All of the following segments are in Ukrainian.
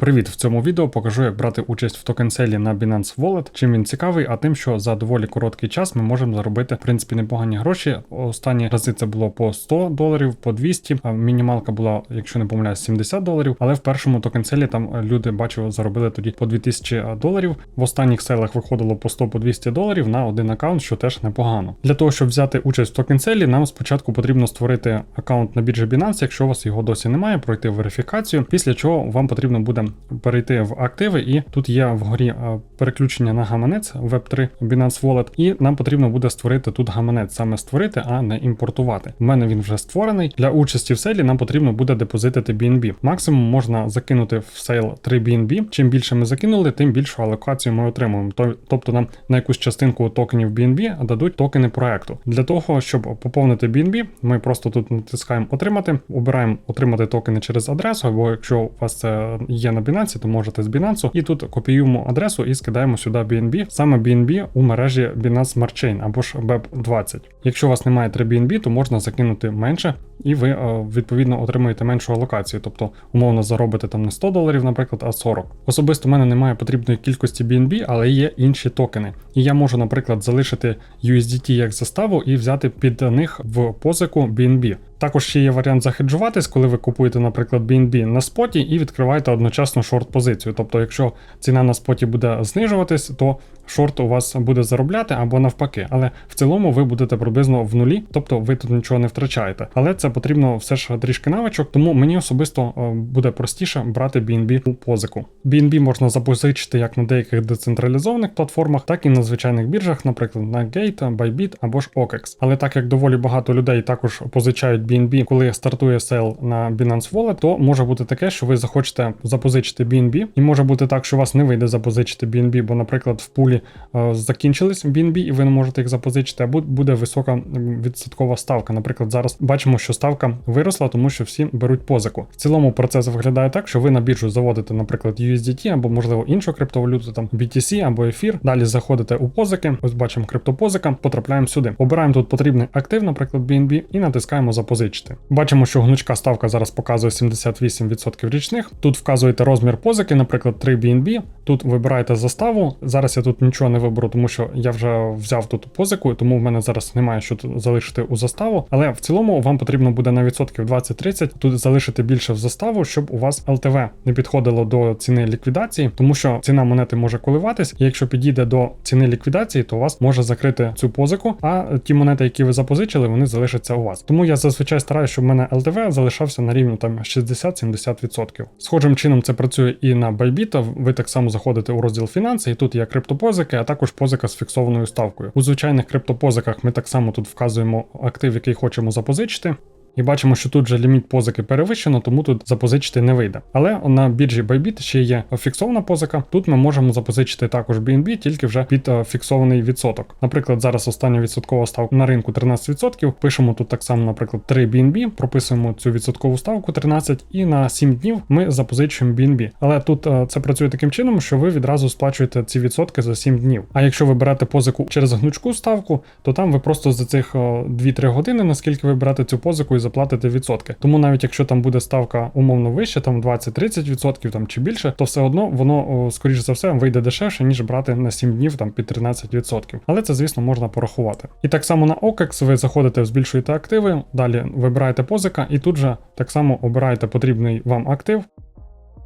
Привіт! В цьому відео покажу, як брати участь в токенселі на Binance Wallet. Чим він цікавий, а тим, що за доволі короткий час ми можемо заробити в принципі непогані гроші. Останні рази це було по 100 доларів, по 200, а мінімалка була, якщо не помиляюсь, 70 доларів. Але в першому токенселі там е, люди бачив, заробили тоді по 2000 доларів. В останніх селах виходило по 100 по 200 доларів на один аккаунт, що теж непогано. Для того, щоб взяти участь в токенселі, нам спочатку потрібно створити аккаунт на біржі Binance, якщо у вас його досі немає, пройти верифікацію. Після чого вам потрібно буде перейти в активи, і тут є вгорі е, переключення на гаманець Web3 Binance Wallet, і нам потрібно буде створити тут гаманець, саме створити, а не імпортувати. У мене він вже створений. Для участі в селі нам потрібно буде депозитити BNB. Максимум можна закинути в сейл 3 BNB. Чим більше ми закинули, тим більшу алокацію ми отримуємо. Тобто нам на якусь частинку токенів BNB дадуть токени проекту. Для того, щоб поповнити BNB, ми просто тут натискаємо отримати, обираємо отримати токени через адресу, або якщо у вас це є на Binance, то можете з Binance. І тут копіюємо адресу і скидаємо сюди BNB, саме BNB у мережі Binance Smart Chain або ж BEP20. Якщо у вас немає 3 BNB, то можна закинути менше, і ви е, відповідно отримаєте меншу алокацію. Тобто, умовно заробите там не 100 доларів, наприклад, а 40. Особисто в мене немає потрібної кількості BNB, але є інші токени. І я можу, наприклад, залишити USDT як заставу і взяти під них в позику BNB. Також ще є варіант захеджуватись, коли ви купуєте, наприклад, BNB на споті і відкриваєте одночасно шорт-позицію. Тобто, якщо ціна на споті буде знижуватись, то шорт у вас буде заробляти або навпаки. Але в цілому ви будете приблизно в нулі, тобто ви тут нічого не втрачаєте. Але це потрібно все ж трішки навичок, тому мені особисто е, буде простіше брати BNB у позику. BNB можна запозичити як на деяких децентралізованих платформах, так і на звичайних біржах, наприклад, на Gate, Bybit або ж OKEX. Але так як доволі багато людей також позичають BNB, коли стартує сейл на Binance Wallet, то може бути таке, що ви захочете запозичити BNB, і може бути так, що у вас не вийде запозичити BNB, бо, наприклад, в пулі е, закінчились BNB, і ви не можете їх запозичити, або буде висока відсоткова ставка. Наприклад, зараз бачимо, що ставка виросла, тому що всі беруть позику. В цілому процес виглядає так, що ви на біржу заводите, наприклад, USDT або можливо іншу криптовалюту, там BTC або ефір. Далі заходите у позики. Ось бачимо криптопозика, потрапляємо сюди. Обираємо тут потрібний актив, наприклад, BNB, і натискаємо запозичити. Бачимо, що гнучка ставка зараз показує 78% річних. Тут вказуєте розмір позики, наприклад, 3 BNB. Тут вибираєте заставу. Зараз я тут нічого не виберу, тому що я вже взяв тут позику, тому в мене зараз немає що залишити у заставу. Але в цілому вам потрібно буде на відсотків 20-30 тут залишити більше в заставу, щоб у вас LTV не підходило до ціни ліквідації, тому що ціна монети може коливатись, і якщо підійде до ціни ліквідації, то у вас може закрити цю позику, а ті монети, які ви запозичили, вони залишаться у вас. Тому я зазвичай стараюся, щоб в мене LTV залишався на рівні там 60-70%. Схожим чином це працює і на Bybit. Ви так само заходите у розділ фінанси, і тут є криптопозики, а також позика з фіксованою ставкою. У звичайних криптопозиках ми так само тут вказуємо актив, який хочемо запозичити. І бачимо, що тут же ліміт позики перевищено, тому тут запозичити не вийде. Але на біржі Bybit ще є фіксована позика. Тут ми можемо запозичити також BNB, тільки вже під е, фіксований відсоток. Наприклад, зараз остання відсоткова ставка на ринку 13%. Пишемо тут так само, наприклад, 3 BNB, прописуємо цю відсоткову ставку 13, і на 7 днів ми запозичуємо BNB. Але тут е, це працює таким чином, що ви відразу сплачуєте ці відсотки за 7 днів. А якщо ви берете позику через гнучку ставку, то там ви просто за цих е, 2-3 години, наскільки ви берете цю позику, заплатите відсотки. Тому навіть якщо там буде ставка умовно вище, там 20-30% там чи більше, то все одно воно, о, скоріш за все, вийде дешевше, ніж брати на 7 днів там під 13%. Але це, звісно, можна порахувати. І так само на OKEX ви заходите, збільшуєте активи, далі вибираєте позика, і тут же так само обираєте потрібний вам актив.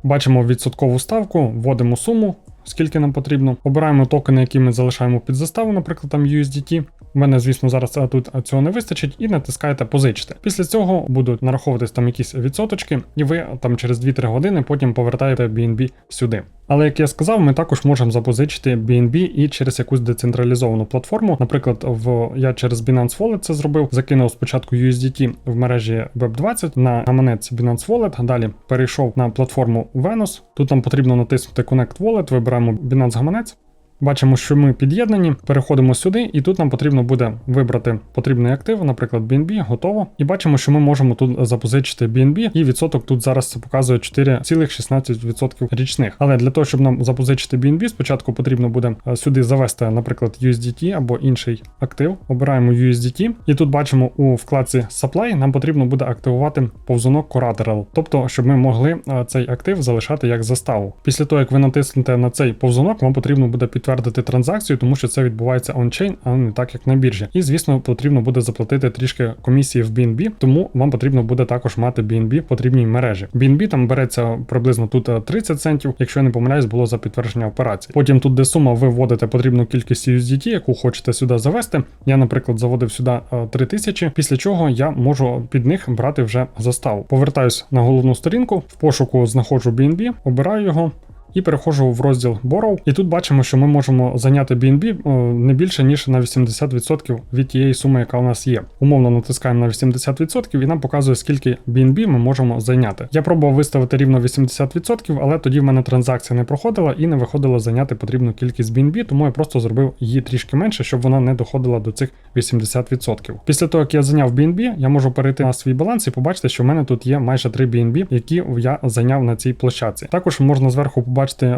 Бачимо відсоткову ставку, вводимо суму, скільки нам потрібно. Обираємо токени, які ми залишаємо під заставу, наприклад, там USDT. У мене, звісно, зараз тут цього не вистачить, і натискаєте позичити. Після цього будуть нараховуватись там якісь відсоточки, і ви там через 2-3 години потім повертаєте BNB сюди. Але як я сказав, ми також можемо запозичити BNB і через якусь децентралізовану платформу. Наприклад, в я через Binance Wallet це зробив, закинув спочатку USDT в мережі Web20 на гаманець Binance Wallet, далі перейшов на платформу Venus. Тут нам потрібно натиснути Connect Wallet, вибираємо Binance гаманець. Бачимо, що ми під'єднані, переходимо сюди, і тут нам потрібно буде вибрати потрібний актив, наприклад, BNB, готово. І бачимо, що ми можемо тут запозичити BNB, і відсоток тут зараз це показує 4,16% річних. Але для того, щоб нам запозичити BNB, спочатку потрібно буде е, сюди завести, наприклад, USDT або інший актив. Обираємо USDT, і тут бачимо у вкладці Supply нам потрібно буде активувати повзунок Collateral, тобто, щоб ми могли е, цей актив залишати як заставу. Після того, як ви натиснете на цей повзунок, вам потрібно буде підтвердити транзакцію, тому що це відбувається ончейн, а не так як на біржі. І звісно, потрібно буде заплатити трішки комісії в BNB, тому вам потрібно буде також мати BNB в потрібній мережі. BNB там береться приблизно тут е, 30 центів, якщо я не помиляюсь, було за підтвердження операції. Потім тут, де сума, ви вводите потрібну кількість USDT, яку хочете сюди завести. Я, наприклад, заводив сюди е, 3000, після чого я можу під них брати вже заставу. Повертаюсь на головну сторінку, в пошуку знаходжу BNB, обираю його. І переходжу в розділ Borrow. І тут бачимо, що ми можемо зайняти BNB не більше ніж на 80% від тієї суми, яка у нас є. Умовно натискаємо на 80% і нам показує, скільки BNB ми можемо зайняти. Я пробував виставити рівно 80%, але тоді в мене транзакція не проходила і не виходило зайняти потрібну кількість BNB, тому я просто зробив її трішки менше, щоб вона не доходила до цих 80%. Після того, як я зайняв BNB, я можу перейти на свій баланс і побачити, що в мене тут є майже 3 BNB, які я зайняв на цій площадці. Також можна зверху побачити е,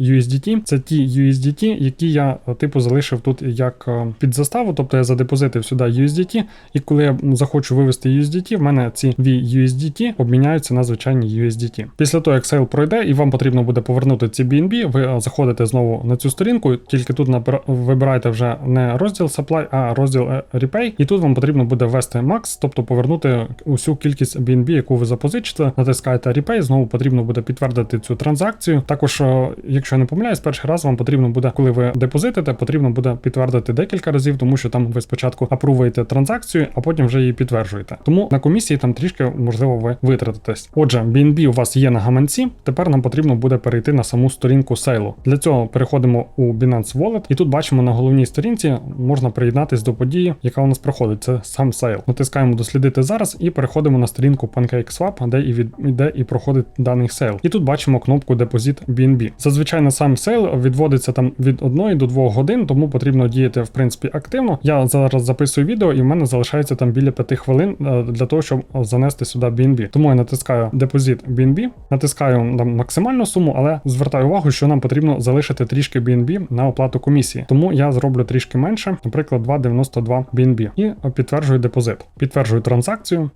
VUSDT. Це ті USDT, які я е, типу залишив тут як е, під заставу, тобто я задепозитив сюди USDT, і коли я захочу вивести USDT, в мене ці VUSDT обміняються на звичайні USDT. Після того, як сейл пройде, і вам потрібно буде повернути ці BNB, ви заходите знову на цю сторінку, тільки тут вибираєте вже не розділ Supply, а розділ Repay, і тут вам потрібно буде ввести Max, тобто повернути усю кількість BNB, яку ви запозичите, натискаєте Repay, знову потрібно буде підтвердити цю транзакцію. Також, е, якщо я не помиляюсь, перший раз вам потрібно буде, коли ви депозитите, потрібно буде підтвердити декілька разів, тому що там ви спочатку апрувуєте транзакцію, а потім вже її підтверджуєте. Тому на комісії там трішки можливо ви витратитесь. Отже, BNB у вас є на гаманці. Тепер нам потрібно буде перейти на саму сторінку сейлу. Для цього переходимо у Binance Wallet, і тут бачимо на головній сторінці можна приєднатись до події, яка у нас проходить. Це сам сейл. Натискаємо дослідити зараз і переходимо на сторінку PancakeSwap, де і від де і проходить даний сейл. І тут бачимо кнопку Deposit BNB. Зазвичай на сам сейл відводиться там від 1 до 2 годин, тому потрібно діяти в принципі активно. Я зараз записую відео, і в мене залишається там біля 5 хвилин е, для того, щоб занести сюди BNB. Тому я натискаю Deposit BNB, натискаю там максимальну суму, але звертаю увагу, що нам потрібно залишити трішки BNB на оплату комісії. Тому я зроблю трішки менше, наприклад, 2,92 BNB і підтверджую депозит. Підтверджую транзакцію.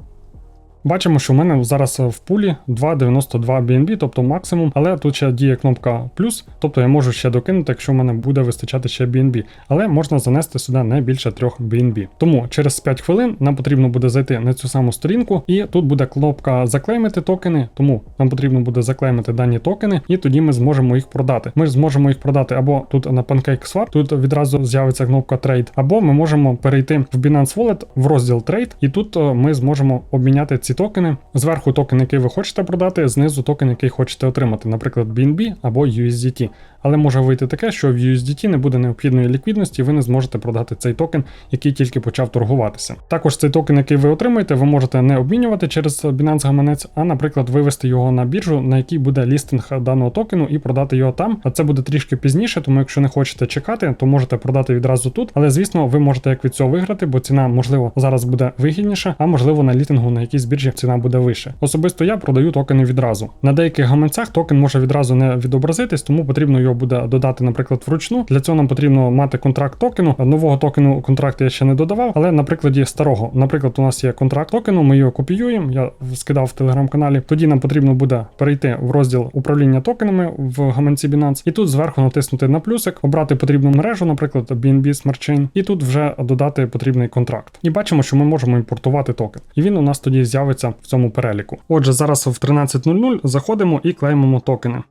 Бачимо, що в мене зараз в пулі 2,92 BNB, тобто максимум, але тут ще діє кнопка плюс, тобто я можу ще докинути, якщо в мене буде вистачати ще BNB. Але можна занести сюди не більше 3 BNB. Тому через 5 хвилин нам потрібно буде зайти на цю саму сторінку, і тут буде кнопка заклеймити токени, тому нам потрібно буде заклеймити дані токени, і тоді ми зможемо їх продати. Ми зможемо їх продати або тут на PancakeSwap, тут відразу з'явиться кнопка Trade, або ми можемо перейти в Binance Wallet в розділ Trade, і тут е, ми зможемо обміняти ці токени. Зверху токен, який ви хочете продати, знизу токен, який хочете отримати, наприклад, BNB або USDT. Але може вийти таке, що в USDT не буде необхідної ліквідності, і ви не зможете продати цей токен, який тільки почав торгуватися. Також цей токен, який ви отримаєте, ви можете не обмінювати через Binance гаманець, а, наприклад, вивести його на біржу, на якій буде лістинг даного токену, і продати його там. А це буде трішки пізніше, тому якщо не хочете чекати, то можете продати відразу тут. Але звісно, ви можете як від цього виграти, бо ціна можливо зараз буде вигідніша, а можливо на літингу на якійсь біржі ціна буде вище. Особисто я продаю токени відразу. На деяких гаманцях токен може відразу не відобразитись, тому потрібно його буде додати, наприклад, вручну. Для цього нам потрібно мати контракт токену. Нового токену контракт я ще не додавав, але на прикладі старого. Наприклад, у нас є контракт токену, ми його копіюємо. Я скидав в телеграм-каналі. Тоді нам потрібно буде перейти в розділ управління токенами в гаманці Binance, і тут зверху натиснути на плюсик, обрати потрібну мережу, наприклад, BNB Smart Chain, і тут вже додати потрібний контракт. І бачимо, що ми можемо імпортувати токен. І він у нас тоді з'явиться в цьому переліку. Отже, зараз в 13.00 заходимо і клеймимо токени.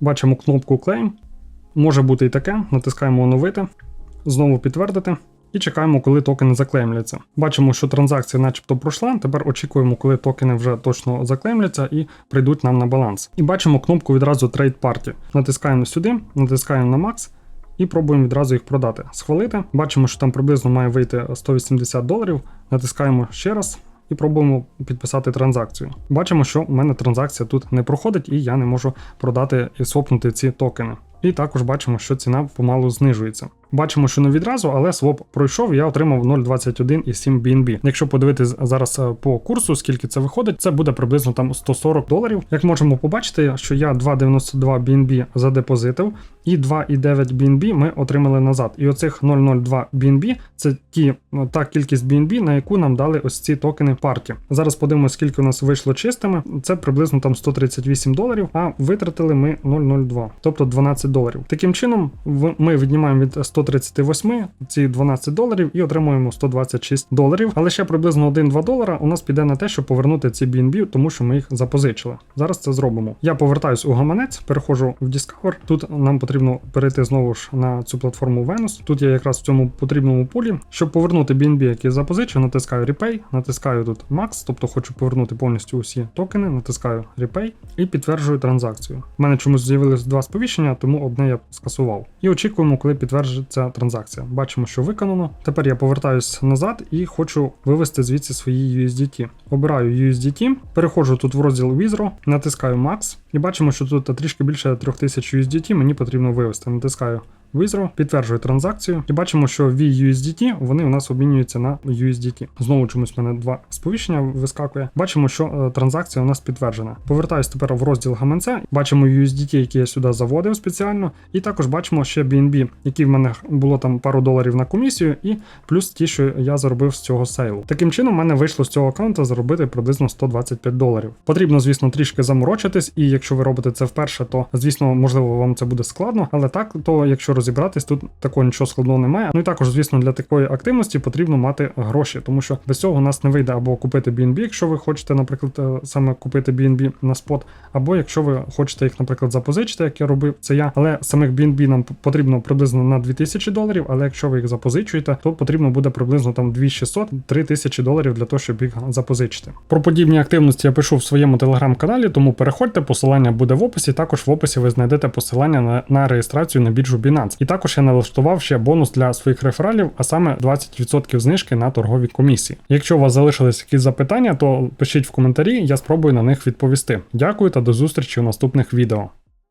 Бачимо кнопку Claim. Може бути і таке. Натискаємо оновити, знову підтвердити. І чекаємо, коли токени заклеймляться. Бачимо, що транзакція начебто пройшла. Тепер очікуємо, коли токени вже точно заклеймляться і прийдуть нам на баланс. І бачимо кнопку відразу Trade Party. Натискаємо сюди, натискаємо на Max і пробуємо відразу їх продати. Схвалити. Бачимо, що там приблизно має вийти 180 доларів. Натискаємо ще раз. І пробуємо підписати транзакцію. Бачимо, що в мене транзакція тут не проходить, і я не можу продати і свопнути ці токени. І також бачимо, що ціна помалу знижується. Бачимо, що не відразу, але своп пройшов, я отримав 0,21,7 BNB. Якщо подивитись зараз е, по курсу, скільки це виходить, це буде приблизно там 140 доларів. Як можемо побачити, що я 2,92 BNB задепозитив, і 2,9 BNB ми отримали назад. І оцих 0,02 BNB це ті ну, та кількість BNB, на яку нам дали ось ці токени парті. Зараз подивимося, скільки у нас вийшло чистими. Це приблизно там 138 доларів, а витратили ми 0,02, тобто 12 доларів. Таким чином, ми віднімаємо від 138 ці 12 доларів і отримуємо 126 доларів. Але ще приблизно 1-2 долара у нас піде на те, щоб повернути ці BNB, тому що ми їх запозичили. Зараз це зробимо. Я повертаюсь у гаманець, переходжу в Discover. Тут нам потрібно перейти знову ж на цю платформу Venus. Тут я якраз в цьому потрібному пулі. Щоб повернути BNB, який запозичив, натискаю Repay, натискаю тут Max, тобто хочу повернути повністю усі токени, натискаю Repay і підтверджую транзакцію. У мене чомусь з'явилось два сповіщення, тому одне я скасував. І очікуємо, коли підтверджується транзакція. Бачимо, що виконано. Тепер я повертаюсь назад і хочу вивести звідси свої USDT. Обираю USDT, переходжу тут в розділ Wizro, натискаю Max і бачимо, що тут трішки більше 3000 USDT мені потрібно вивести. Натискаю Withdraw, підтверджую транзакцію і бачимо, що VUSDT вони у нас обмінюються на USDT. Знову чомусь в мене два сповіщення вискакує. Бачимо, що е, транзакція у нас підтверджена. Повертаюсь тепер в розділ гаманця. Бачимо USDT, які я сюди заводив спеціально, і також бачимо ще BNB, які в мене було там пару доларів на комісію, і плюс ті, що я заробив з цього сейлу. Таким чином, в мене вийшло з цього аккаунта заробити приблизно 125 доларів. Потрібно, звісно, трішки заморочитись, і якщо ви робите це вперше, то звісно, можливо, вам це буде складно. Але так, то якщо розібратись, тут такого нічого складного немає. Ну і також, звісно, для такої активності потрібно мати гроші, тому що без цього у нас не вийде або купити BNB, якщо ви хочете, наприклад, е, саме купити BNB на спот, або якщо ви хочете їх, наприклад, запозичити, як я робив, це я. Але самих BNB нам потрібно приблизно на 2000 доларів. Але якщо ви їх запозичуєте, то потрібно буде приблизно там 2600-3000 доларів для того, щоб їх запозичити. Про подібні активності я пишу в своєму телеграм-каналі, тому переходьте, посилання буде в описі. Також в описі ви знайдете посилання на, на реєстрацію на біржу Binance. І також я налаштував ще бонус для своїх рефералів, а саме 20% знижки на торгові комісії. Якщо у вас залишились якісь запитання, то пишіть в коментарі, я спробую на них відповісти. Дякую та до зустрічі у наступних відео.